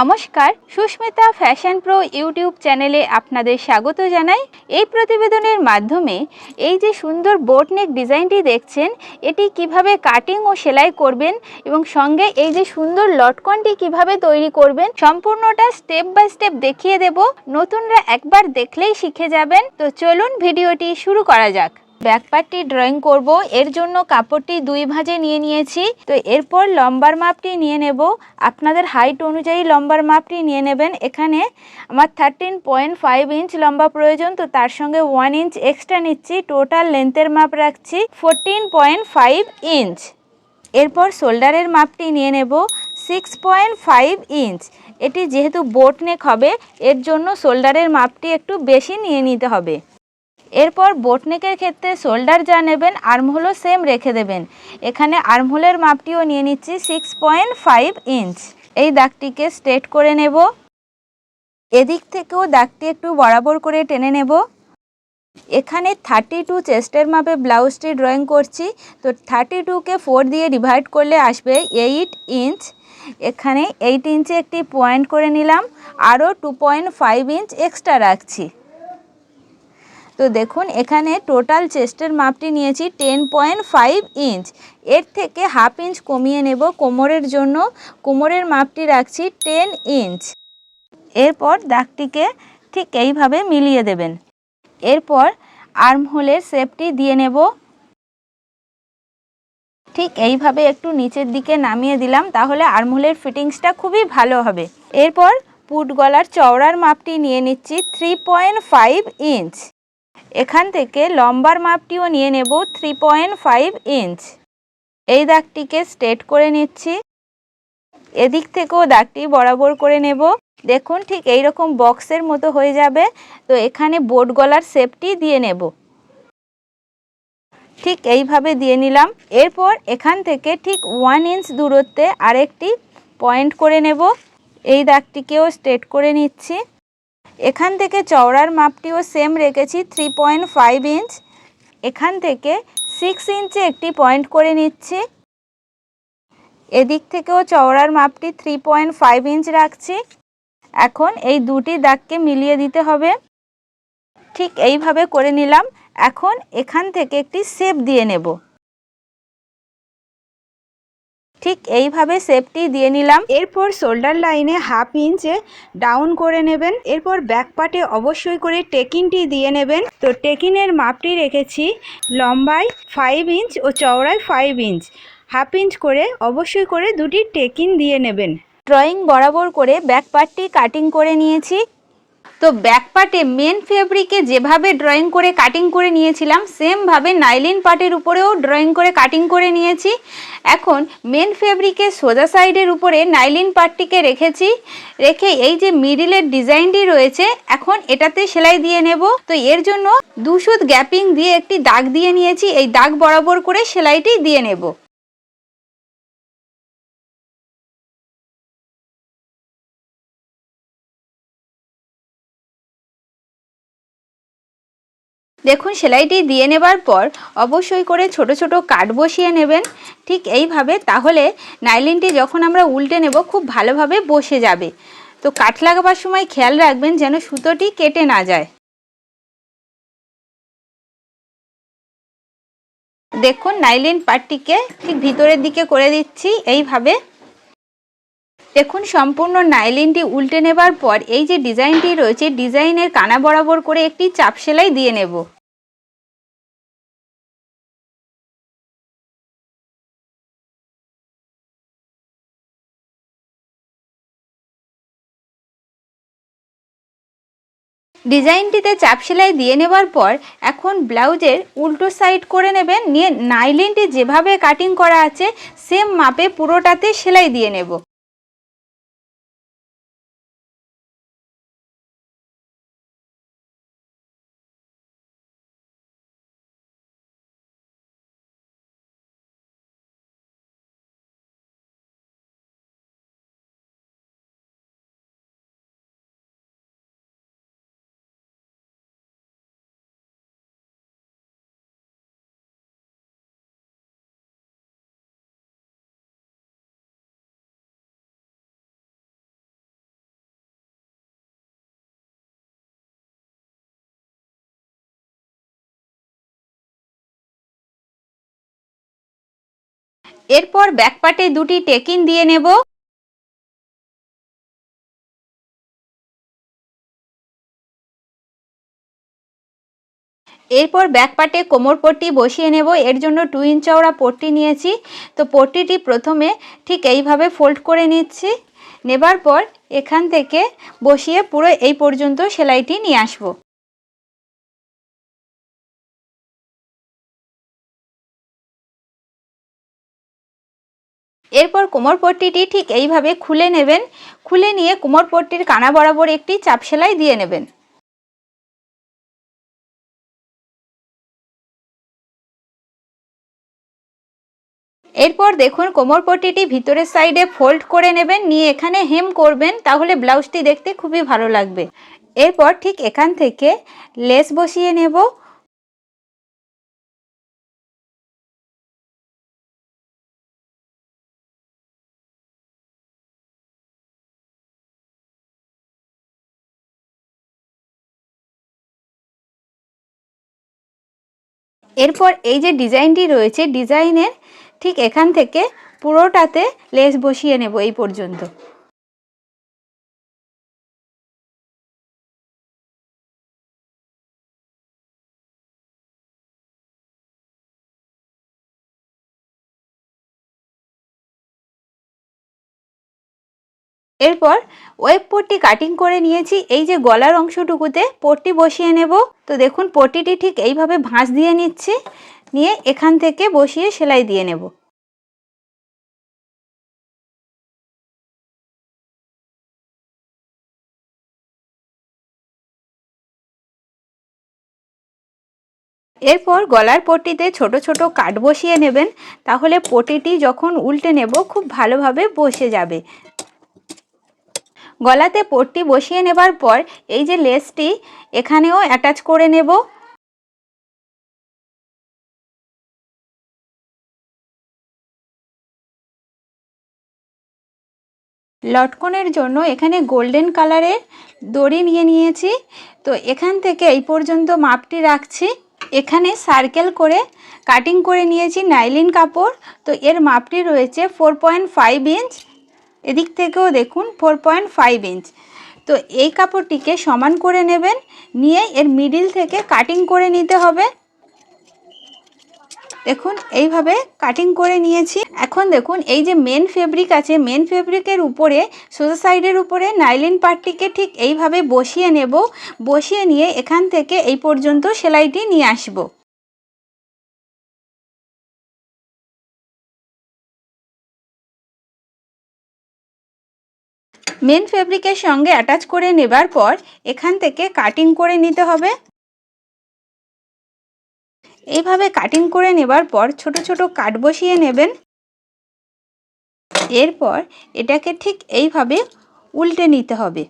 নমস্কার, Susmita fashion pro YouTube চ্যানেলে আপনাদের স্বাগত জানাই। এই প্রতিবেদনের মাধ্যমে এই যে সুন্দর বোটনেক ডিজাইনটি দেখছেন, এটি কীভাবে কাটিং ও সেলাই করবেন এবং সঙ্গে এই যে সুন্দর লটকনটি কীভাবে তৈরি করবেন, সম্পূর্ণটা স্টেপ বাই স্টেপ দেখিয়ে দেব। নতুনরা একবার দেখলেই শিখে যাবেন। তো চলুন ভিডিওটি শুরু করা যাক। ব্যাকপার্টটি ড্রয়িং করব, এর জন্য কাপড়টি দুই ভাঁজে নিয়ে নিয়েছি। তো এরপর লম্বার মাপটি নিয়ে নেব। আপনাদের হাইট অনুযায়ী লম্বার মাপটি নিয়ে নেবেন। এখানে আমার থার্টিন পয়েন্ট ফাইভ ইঞ্চ লম্বা প্রয়োজন, তো তার সঙ্গে ওয়ান ইঞ্চ এক্সট্রা নিচ্ছি। টোটাল লেন্থের মাপ রাখছি ফোরটিন পয়েন্ট ফাইভ ইঞ্চ এরপর শোল্ডারের মাপটি নিয়ে নেব সিক্স পয়েন্ট ফাইভ ইঞ্চ এটি যেহেতু বোট নেক হবে, এর জন্য শোল্ডারের মাপটি একটু বেশি নিয়ে নিতে হবে। এরপর বোটনেকের ক্ষেত্রে শোল্ডার যা নেবেন, আর্মহোলও সেম রেখে দেবেন। এখানে আর্মহোলের মাপটিও নিয়ে নিচ্ছি সিক্স পয়েন্ট ফাইভ ইঞ্চ এই দাগটিকে স্ট্রেট করে নেব। এদিক থেকেও দাগটি একটু বরাবর করে টেনে নেব। এখানে থার্টি টু চেস্টের মাপে ব্লাউজটি ড্রয়িং করছি। তো থার্টি টুকে ফোর দিয়ে ডিভাইড করলে আসবে এইট ইঞ্চ এখানে এইট ইঞ্চে একটি পয়েন্ট করে নিলাম। আরও two point five inch extra রাখছি। তো দেখুন, এখানে টোটাল চেস্টের মাপটি নিয়েছি টেন পয়েন্ট ফাইভ ইঞ্চ এর থেকে হাফ ইঞ্চ কমিয়ে নেব কোমরের জন্য। কোমরের মাপটি রাখছি টেন ইঞ্চ এরপর দাগটিকে ঠিক এইভাবে মিলিয়ে দেবেন। এরপর আর্মহোলের শেপটি দিয়ে নেব। ঠিক এইভাবে একটু নিচের দিকে নামিয়ে দিলাম, তাহলে আর্মহোলের ফিটিংসটা খুবই ভালো হবে। এরপর পুট গলার চওড়ার মাপটি নিয়ে নিচ্ছি থ্রি পয়েন্ট ফাইভ ইঞ্চ এখান থেকে লম্বার মাপটিও নিয়ে নেব থ্রি পয়েন্ট ফাইভ ইঞ্চ এই দাগটিকে স্ট্রেট করে নিচ্ছি। এদিক থেকেও দাগটি বরাবর করে নেব। দেখুন, ঠিক এই রকম বক্সের মতো হয়ে যাবে। তো এখানে বোট গলার শেপটি দিয়ে নেব। ঠিক এইভাবে দিয়ে নিলাম। এরপর এখান থেকে ঠিক ওয়ান ইঞ্চ দূরত্বে আরেকটি পয়েন্ট করে নেব। এই দাগটিকেও স্ট্রেট করে নিচ্ছি। এখান থেকে চওড়ার মাপটিও সেম রেখেছি থ্রি পয়েন্ট ফাইভ ইঞ্চ এখান থেকে সিক্স ইঞ্চে একটি পয়েন্ট করে নিচ্ছি। এদিক থেকেও চওড়ার মাপটি থ্রি পয়েন্ট ফাইভ ইঞ্চ রাখছি। এখন এই দুটি দাগকে মিলিয়ে দিতে হবে। ঠিক এইভাবে করে নিলাম। এখন এখান থেকে একটি শেপ দিয়ে নেব। ঠিক এইভাবে শেপটি দিয়ে নিলাম। এরপর শোল্ডার লাইনে হাফ ইঞ্চে ডাউন করে নেবেন। এরপর ব্যাক পার্টে অবশ্যই করে টেকিনটি দিয়ে নেবেন। তো টেকিনের মাপটি রেখেছি লম্বায় ফাইভ ইঞ্চ ও চওড়ায় ফাইভ ইঞ্চ হাফ ইঞ্চ করে অবশ্যই করে দুটি টেকিন দিয়ে নেবেন। ড্রয়িং বরাবর করে ব্যাক পার্টটি কাটিং করে নিয়েছি। তো ব্যাক পার্টে মেন ফেব্রিকে যেভাবে ড্রয়িং করে কাটিং করে নিয়েছিলাম সেমভাবে নাইলিন পার্টের উপরেও ড্রয়িং করে কাটিং করে নিয়েছি। এখন মেন ফেব্রিকে সোজা সাইডের উপরে নাইলিন পার্টটিকে রেখেছি, রেখে এই যে মিডিলের ডিজাইনটি রয়েছে, এখন এটাতে সেলাই দিয়ে নেব। তো এর জন্য দুশুদ গ্যাপিং দিয়ে একটি দাগ দিয়ে নিয়েছি, এই দাগ বরাবর করে সেলাইটি দিয়ে নেব। দেখুন, সেলাইটি দিয়ে নেবার পর অবশ্যই করে ছোট ছোট কাট বসিয়ে নেবেন। ঠিক এইভাবে, তাহলে নাইলিনটি যখন আমরা উল্টে নেব, খুব ভালোভাবে বসে যাবে। তো কাট লাগাবার সময় খেয়াল রাখবেন যেন সুতোটি কেটে না যায়। দেখুন, নাইলিন পাটটিকে ঠিক ভিতরের দিকে করে দিচ্ছি। এইভাবে দেখুন, সম্পূর্ণ নাইলিনটি উল্টে নেবার পর এই যে ডিজাইনটি রয়েছে, ডিজাইনের কানা বরাবর করে একটি চাপ সেলাই দিয়ে নেব। ডিজাইনটিতে চাপ সেলাই দিয়ে নেবার পর এখন ব্লাউজের উল্টো সাইড করে নেবেন, নিয়ে নাইলিনটি যেভাবে কাটিং করা আছে, সেম মাপে পুরোটাতে সেলাই দিয়ে নেব। এরপর ব্যাকপাটে দুটি টেকিন দিয়ে নেব। এরপর ব্যাক পার্টে কোমর পট্টি বসিয়ে নেব। এর জন্য টু ইঞ্চ চওড়া পট্টি নিয়েছি। তো পট্টিটি প্রথমে ঠিক এইভাবে ফোল্ড করে নিচ্ছি। নেবার পর এখান থেকে বসিয়ে পুরো এই পর্যন্ত সেলাইটি নিয়ে আসব। এরপর কোমর পট্টিটি ঠিক এইভাবে খুলে নেবেন। খুলে নিয়ে কোমর পট্টির কানা বরাবর একটি চাপ সেলাই দিয়ে নেবেন। এরপর দেখুন কোমর পট্টিটি ভিতরের সাইডে ফোল্ড করে নেবেন, নিয়ে এখানে হেম করবেন, তাহলে ব্লাউজটি দেখতে খুবই ভালো লাগবে। এরপর ঠিক এখান থেকে লেস বসিয়ে নেব। এরপর এই যে ডিজাইনটি রয়েছে, ডিজাইনের ঠিক এখান থেকে পুরোটাতে লেস বসিয়ে নেব এই পর্যন্ত। এরপর ওয়েব পট্টি কাটিং করে নিয়েছি, এই যে গলার অংশটুকুতে পট্টি বসিয়ে নেব। তো দেখুন, পট্টিটি ঠিক এইভাবে ভাঁজ দিয়ে নিচ্ছি, নিয়ে এখান থেকে বসিয়ে সেলাই দিয়ে নেব। এরপর গলার পট্টিতে ছোট ছোট কাট বসিয়ে নেবেন, তাহলে পটিটি যখন উল্টে নেব, খুব ভালোভাবে বসে যাবে। গলাতে পট্টি বসিয়ে নেবার পর এই যে লেসটি, এখানেও অ্যাটাচ করে নেব। লটকনের জন্য এখানে গোল্ডেন কালারের দড়ি নিয়ে নিয়েছি। তো এখান থেকে এই পর্যন্ত মাপটি রাখছি। এখানে সার্কেল করে কাটিং করে নিয়েছি নাইলিন কাপড়। তো এর মাপটি রয়েছে ফোর পয়েন্ট ফাইভ ইঞ্চ এদিক থেকেও দেখুন ফোর পয়েন্ট ফাইভ ইঞ্চ তো এই কাপড়টিকে সমান করে নেবেন, নিয়ে এর মিডিল থেকে কাটিং করে নিতে হবে। দেখুন, এইভাবে কাটিং করে নিয়েছি। এখন দেখুন, এই যে মেন ফেব্রিক আছে মেন ফেব্রিকের উপরে, সোজা সাইডের উপরে নাইলিন পার্টটিকে ঠিক এইভাবে বসিয়ে নেব। বসিয়ে নিয়ে এখান থেকে এই পর্যন্ত সেলাইটি নিয়ে আসব। মেন ফেব্রিকের সঙ্গে অ্যাটাচ করে নেবার পর এখান থেকে কাটিং করে নিতে হবে। এইভাবে কাটিং করে নেবার পর ছোট ছোট কাট বসিয়ে নেবেন। এরপর এটাকে ঠিক এইভাবে উল্টে নিতে হবে।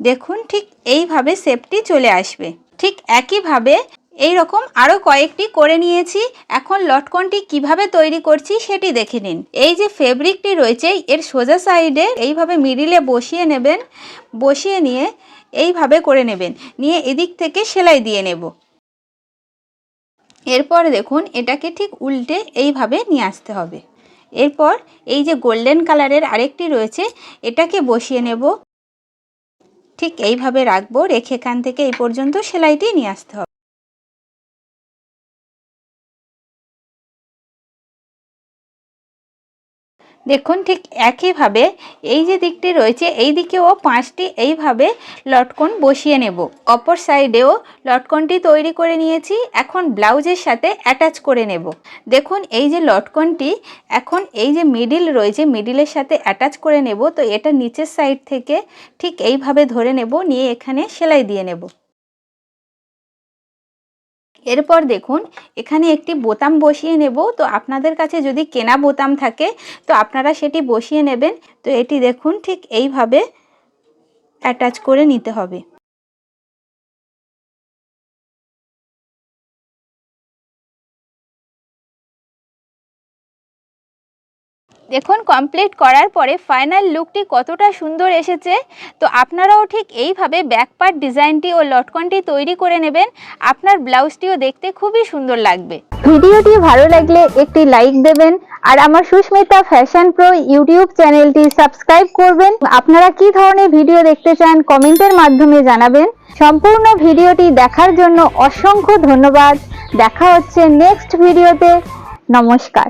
দেখুন ঠিক এইভাবে সেপটি চলে আসবে। ঠিক একইভাবে এই রকম আরও কয়েকটি করে নিয়েছি। এখন লটকনটি কীভাবে তৈরি করছি সেটি দেখে নিন। এই যে ফেব্রিকটি রয়েছে, এর সোজা সাইডে এইভাবে মিডিলে বসিয়ে নেবেন, বসিয়ে নিয়ে এইভাবে করে নেবেন। নিয়ে এদিক থেকে সেলাই দিয়ে নেব। এরপর দেখুন, এটাকে ঠিক উল্টে এইভাবে নিয়ে আসতে হবে। এরপর এই যে গোল্ডেন কালারের আরেকটি রয়েছে, এটাকে বসিয়ে নেব। ঠিক এইভাবে রাখব, রেখে এখান থেকে এই পর্যন্ত সেলাইটি নিয়ে আসতে হবে। দেখুন ঠিক একইভাবে এই যে দিকটি রয়েছে, এই দিকেও পাঁচটি এইভাবে লটকন বসিয়ে নেব। অপর সাইডেও লটকনটি তৈরি করে নিয়েছি, এখন ব্লাউজের সাথে অ্যাটাচ করে নেব। দেখুন এই যে লটকনটি, এখন এই যে মিডিল রয়েছে, মিডিলের সাথে অ্যাটাচ করে নেব, তো এটা নিচের সাইড থেকে ঠিক এইভাবে ধরে নেব, নিয়ে এখানে সেলাই দিয়ে নেব। এরপর দেখুন, এখানে একটি বোতাম বসিয়ে নেব। তো আপনাদের কাছে যদি কেনা বোতাম থাকে, তো আপনারা সেটি বসিয়ে নেবেন। তো এটি দেখুন, ঠিক এইভাবে অ্যাটাচ করে নিতে হবে। দেখুন কমপ্লিট করার পরে ফাইনাল লুকটি কতটা সুন্দর এসেছে। তো আপনারাও ঠিক এইভাবে ব্যাক পার্ট ডিজাইনটি ও লটকনটি তৈরি করে নেবেন। আপনার ব্লাউজটিও দেখতে খুবই সুন্দর লাগবে। ভিডিওটি ভালো লাগলে একটি লাইক দেবেন আর আমার সুস্মিতা ফ্যাশন প্রো ইউটিউব চ্যানেলটি সাবস্ক্রাইব করবেন। আপনারা কি ধরনের ভিডিও দেখতে চান কমেন্টের মাধ্যমে জানাবেন। সম্পূর্ণ ভিডিওটি দেখার জন্য অসংখ্য ধন্যবাদ। দেখা হচ্ছে নেক্সট ভিডিওতে নমস্কার।